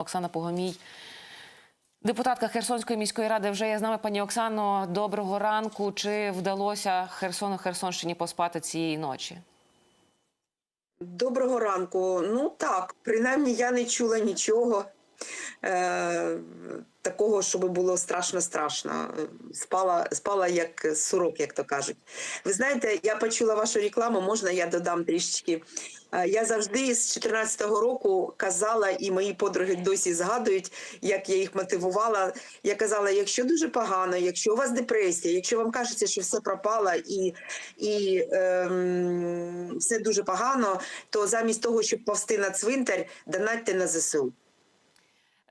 Оксана Погомій. Депутатка Херсонської міської ради вже є з нами. Пані Оксано, доброго ранку. Чи вдалося Херсону Херсонщині поспати цієї ночі? Доброго ранку. Ну так, принаймні я не чула нічого е, такого, щоб було страшно-страшно. Спала, спала як сурок, як то кажуть. Ви знаєте, я почула вашу рекламу, можна я додам трішечки. Е, Я завжди з 2014 року казала, і мої подруги досі згадують, як я їх мотивувала. Я казала, якщо дуже погано, якщо у вас депресія, якщо вам кажеться, що все пропало і, і ем, все дуже погано, то замість того, щоб повсти на цвинтар, донатьте на ЗСУ.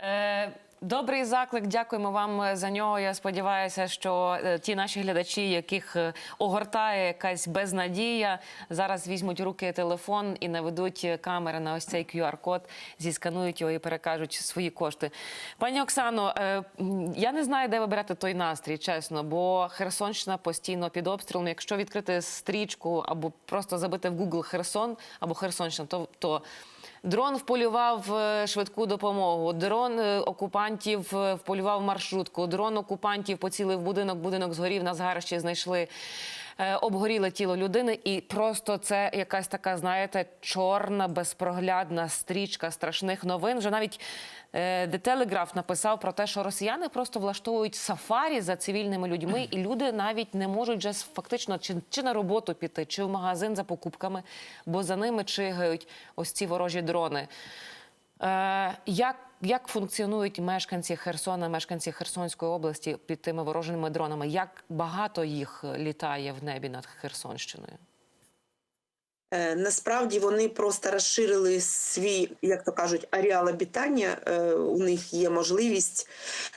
Е, Добрий заклик, дякуємо вам за нього. Я сподіваюся, що е, ті наші глядачі, яких е, огортає якась безнадія, зараз візьмуть руки телефон і наведуть камери на ось цей QR-код, зісканують його і перекажуть свої кошти. Пані Оксано, е, я не знаю, де ви берете той настрій, чесно, бо Херсонщина постійно під обстрілом. Якщо відкрити стрічку або просто забити в Google Херсон або Херсонщина, то, то Дрон вполював е, швидку допомогу. Дрон е, окупантів е, вполював маршрутку. Дрон окупантів поцілив будинок. Будинок згорів. На згарищі знайшли обгоріле тіло людини. І просто це якась така, знаєте, чорна, безпроглядна стрічка страшних новин. Вже навіть е, The Telegraph написав про те, що росіяни просто влаштовують сафарі за цивільними людьми, і люди навіть не можуть вже фактично чи, чи на роботу піти, чи в магазин за покупками, бо за ними чигають ось ці ворожі дрони. Е, як, як функціонують мешканці Херсона, мешканці Херсонської області під тими ворожими дронами? Як багато їх літає в небі над Херсонщиною? Е, Насправді вони просто розширили свій, як то кажуть, ареал обітання. Е, У них є можливість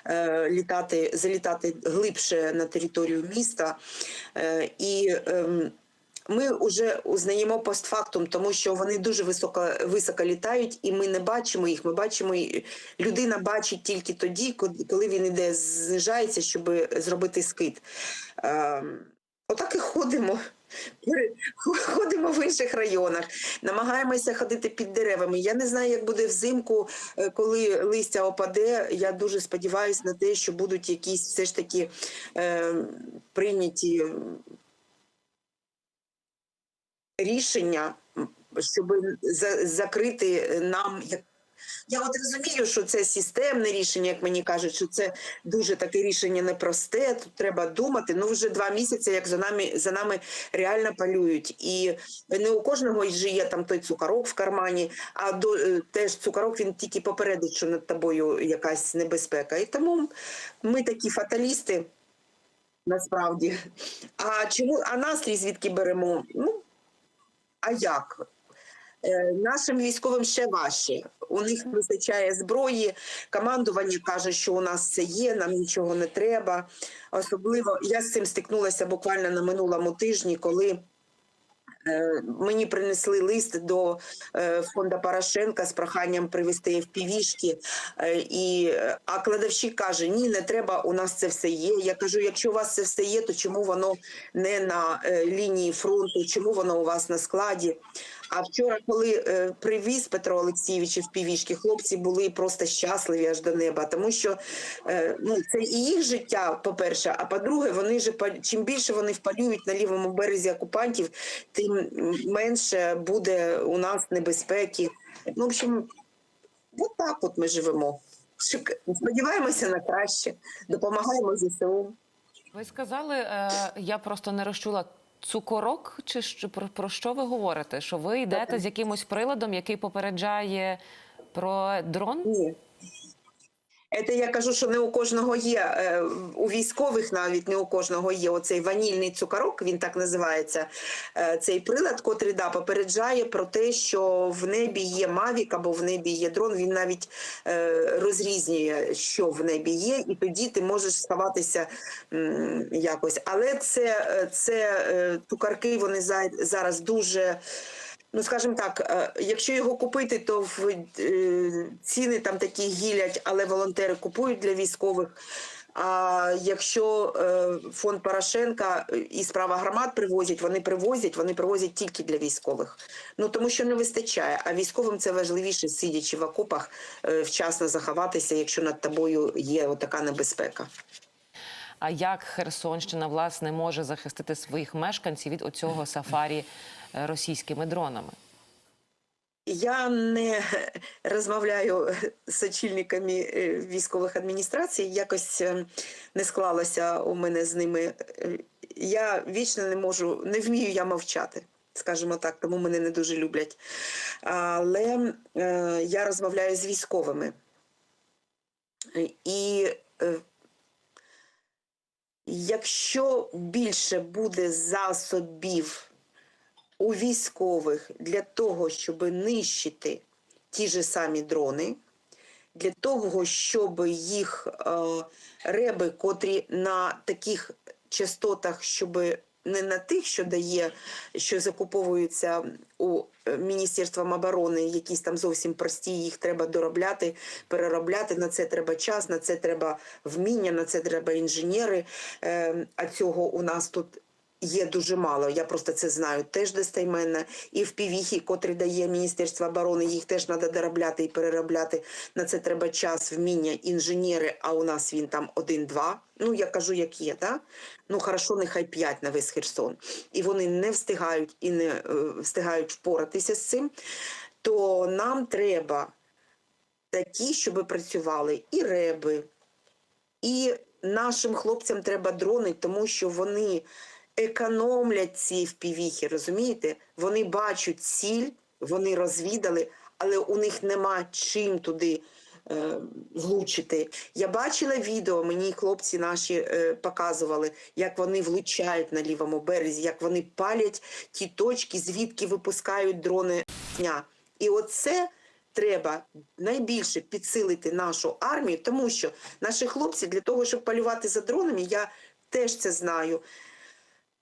е, літати, залітати глибше на територію міста. І ем, ми вже узнаємо постфактум, тому що вони дуже високо, високо літають, і ми не бачимо їх. Ми бачимо, людина бачить тільки тоді, коли- коли він іде, знижається, щоб зробити скид. Ем, Отак і ходимо. Ходимо в інших районах, намагаємося ходити під деревами. Я не знаю, як буде взимку, е, коли листя опаде. Я дуже сподіваюся на те, що будуть якісь все ж таки е, прийняті рішення, щоб за- закрити нам. як- Я от розумію, що це системне рішення, як мені кажуть, що це дуже таке рішення непросте. Тут треба думати. Ну вже два місяці, як за нами за нами реально полюють. І не у кожного ж є там той цукарок в кармані, а до е, теж цукарок він тільки попередить, що над тобою якась небезпека. І тому ми такі фаталісти. Насправді. А чому а настрій звідки беремо? Ну а як? Е, Нашим військовим ще важче. У них вистачає зброї. Командування каже, що у нас все є, нам нічого не треба. Особливо я з цим стикнулася буквально на минулому тижні, коли. е, Мені принесли лист до е, фонду Порошенка з проханням привезти FPV-шки. Е, і, а кладовщик каже: ні, не треба, у нас це все є. Я кажу, якщо у вас це все є, то чому воно не на лінії фронту, чому воно у вас на складі? А вчора, коли е, привіз Петро Олексійович в півішки, хлопці були просто щасливі аж до неба, тому що е, ну, це і їх життя, по-перше, а по-друге, вони ж чим більше вони впалюють на лівому березі окупантів, тим менше буде у нас небезпеки. Ну, в общем, от так от ми живемо. Сподіваємося на краще, допомагаємо ЗСУ. Ви сказали, е, я просто не розчула. Цукорок, чи що про, про що ви говорите? Що ви йдете з якимось приладом, який попереджає про дрон? Ні. Це я кажу, що не у кожного є, е, у військових навіть не у кожного є оцей ванільний цукарок, він так називається. е, Цей прилад, котрий да, попереджає про те, що в небі є мавік або в небі є дрон. Він навіть е, розрізнює, що в небі є, і тоді ти можеш сховатися якось. Але це, це цукарки, вони зараз дуже. Ну, скажімо так, е, якщо його купити, то в е, ціни там такі гілять, але волонтери купують для військових. А якщо е, фонд Порошенка і справа громад привозять, вони привозять, вони привозять тільки для військових. Ну тому що не вистачає. А військовим це важливіше, сидячи в окопах, вчасно заховатися, якщо над тобою є отака небезпека. А як Херсонщина власне може захистити своїх мешканців від оцього сафарі російськими дронами? Я не розмовляю з очільниками е, військових адміністрацій, якось е, не склалося у мене з ними. Е, Я вічно не можу, не вмію я мовчати, скажімо так, тому мене не дуже люблять. Але я розмовляю з військовими. І якщо більше буде засобів у військових для того, щоб нищити ті ж самі дрони, для того, щоб їх е, реби, котрі на таких частотах, щоб не на тих, що дає, що закуповуються у е, Міністерством оборони, якісь там зовсім прості, їх треба доробляти, переробляти. На це треба час, на це треба вміння, на це треба інженери. Е, а цього у нас тут є дуже мало. Я просто це знаю теж достойменно. І в півіхі, котрі дає Міністерство оборони, їх теж треба доробляти і переробляти. На це треба час, вміння, інженери, а у нас він там один-два. Ну, я кажу, як є, да? Ну, хорошо, нехай п'ять на весь Херсон. І вони не встигають і не е, встигають впоратися з цим. То нам треба такі, щоб працювали і реби, і нашим хлопцям треба дрони, тому що вони економлять ці впівіхи, розумієте? Вони бачать ціль, вони розвідали, але у них нема чим туди е, влучити. Я бачила відео, мені хлопці наші е, показували, як вони влучають на лівому березі, як вони палять ті точки, звідки випускають дрони дня. І оце треба найбільше підсилити нашу армію, тому що наші хлопці для того, щоб полювати за дронами, я теж це знаю.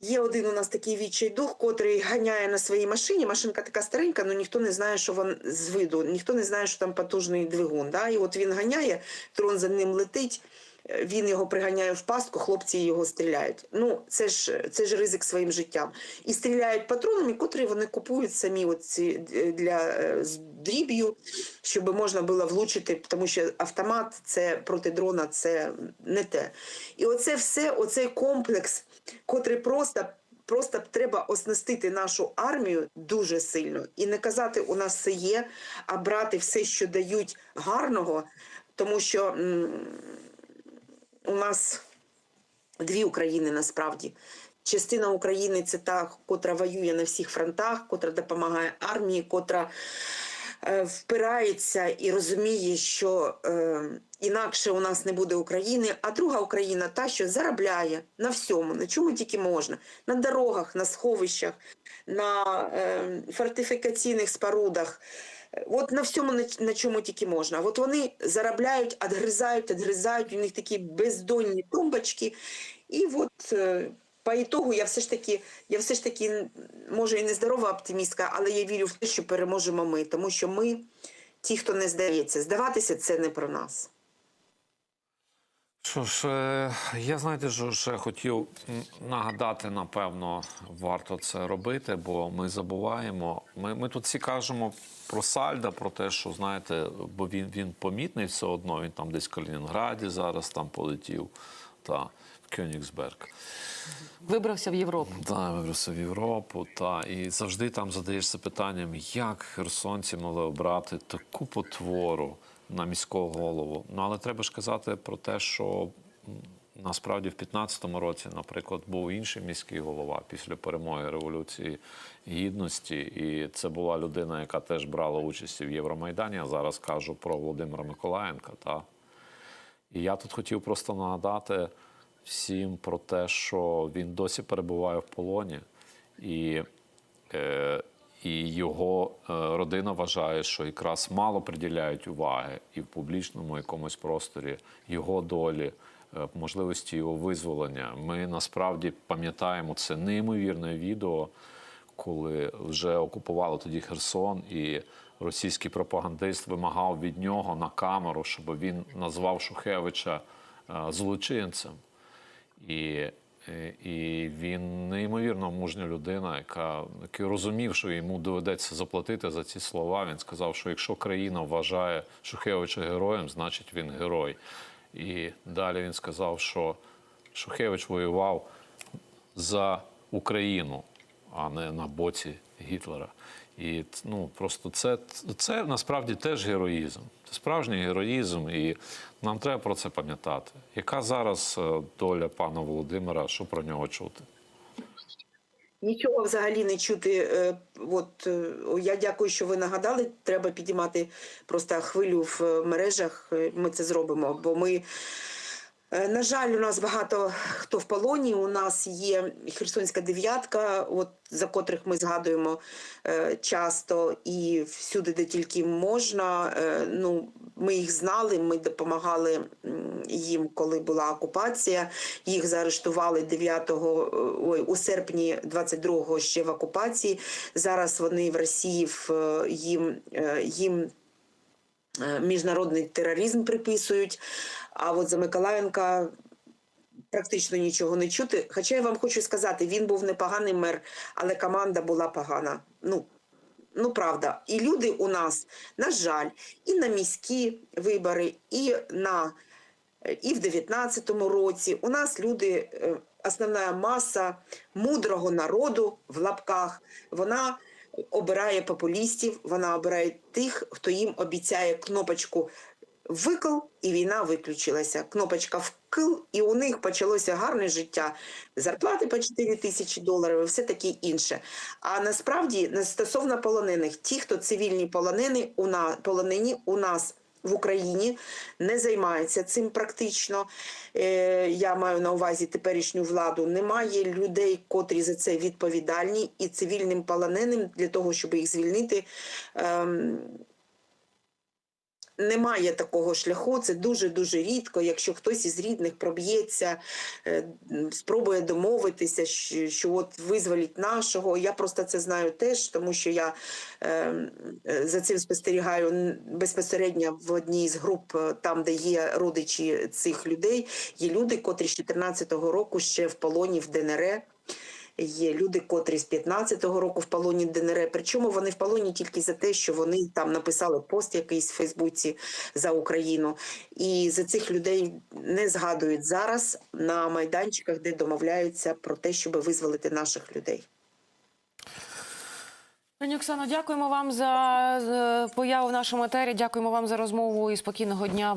Є один у нас такий відчайдух, котрий ганяє на своїй машині. Машинка така старенька, але ніхто не знає, що вона з виду, ніхто не знає, що там потужний двигун. Да? І от він ганяє, трон за ним летить, він його приганяє в пастку, хлопці його стріляють. Ну, це ж, це ж ризик своїм життям. І стріляють патронами, котрі вони купують самі от ці, е, для е, з дріб'ю, щоб можна було влучити, тому що автомат це проти дрона це не те. І оце все, оцей комплекс, котрий просто. Просто треба оснастити нашу армію дуже сильно і не казати, у нас все є, а брати все, що дають гарного, тому що у нас дві України насправді. Частина України це та, котра воює на всіх фронтах, котра допомагає армії, котра е, впирається і розуміє, що е, інакше у нас не буде України. А друга Україна та, що заробляє на всьому, на чому тільки можна, на дорогах, на сховищах, на е, фортифікаційних спорудах. От на всьому, на, на чому тільки можна. От вони заробляють, відгризають, відгризають, у них такі бездонні тумбочки. І от е, по ітогу я все ж таки, я все ж таки, може і не здорова оптимістка, але я вірю в те, що переможемо ми, тому що ми ті, хто не здається. Здаватися це не про нас. Що ж, е, я знаєте, що ще хотів нагадати, напевно, варто це робити, бо ми забуваємо. Ми, ми тут всі кажемо про Сальда, про те, що знаєте, бо він, він помітний все одно. Він там десь в Калінінграді зараз там полетів та в Кьонігсберг. Вибрався в Європу. Так, вибрався в Європу, та і завжди там задаєшся питанням, як херсонці могли обрати таку потвору на міського голову. Ну але треба ж казати про те, що насправді в 15-му році, наприклад, був інший міський голова після перемоги революції гідності, і це була людина, яка теж брала участь в Євромайдані. Я зараз кажу про Володимира Миколаєнка. Та і я тут хотів просто нагадати всім про те, що він досі перебуває в полоні, і, е, і його е, родина вважає, що якраз мало приділяють уваги і в публічному якомусь просторі його долі. е, Можливості його визволення. Ми насправді пам'ятаємо це неймовірне відео, коли вже окупували тоді Херсон, і російський пропагандист вимагав від нього на камеру, щоб він назвав Шухевича е, злочинцем. І, і він неймовірно мужня людина, яка який розумів, що йому доведеться заплатити за ці слова. Він сказав, що якщо країна вважає Шухевича героєм, значить він герой. І далі він сказав, що Шухевич воював за Україну, а не на боці Гітлера. І ну, просто це, це насправді теж героїзм. Це справжній героїзм, і нам треба про це пам'ятати. Яка зараз е, доля пана Володимира, що про нього чути? Нічого взагалі не чути. Е, От е, я дякую, що ви нагадали. Треба підіймати просто хвилю в мережах. Ми це зробимо, бо ми. Е, На жаль, у нас багато хто в полоні. У нас є Херсонська дев'ятка, от за котрих ми згадуємо е, часто і всюди, де тільки можна. Е, ну, ми їх знали, ми допомагали їм, коли була окупація. Їх заарештували 9-го, е, ой, у серпні 22-го ще в окупації. Зараз вони в Росії в, е, їм, їм міжнародний тероризм приписують. А от за Миколаєнка практично нічого не чути. Хоча я вам хочу сказати, він був непоганий мер, але команда була погана. Ну, ну правда. І люди у нас, на жаль, і на міські вибори, і на е, і в 19-му році у нас люди, е, основна маса мудрого народу в лапках, вона обирає популістів, вона обирає тих, хто їм обіцяє кнопочку викл, і війна виключилася. Кнопочка вкл, і у них почалося гарне життя. Зарплати по 4 тисячі доларів, і все таке інше. А насправді, стосовно полонених, ті, хто цивільні полонені, у нас, полонені у нас в Україні не займається цим практично. Е, я маю на увазі теперішню владу. Немає людей, котрі за це відповідальні, і цивільним полоненим для того, щоб їх звільнити. Ем, немає такого шляху, це дуже-дуже рідко. Якщо хтось із рідних проб'ється, е, спробує домовитися, що, от визволіть нашого. Я просто це знаю теж, тому що я е, е, за цим спостерігаю безпосередньо в одній з груп, е, там, де є родичі цих людей. Є люди, котрі з 14-го року ще в полоні в ДНР. Є люди, котрі з 15-го року в полоні ДНР. Причому вони в полоні тільки за те, що вони там написали пост якийсь в Фейсбуці за Україну. І за цих людей не згадують зараз на майданчиках, де домовляються про те, щоб визволити наших людей. Пані Оксано, дякуємо вам за появу в нашому етері. Дякуємо вам за розмову і спокійного дня.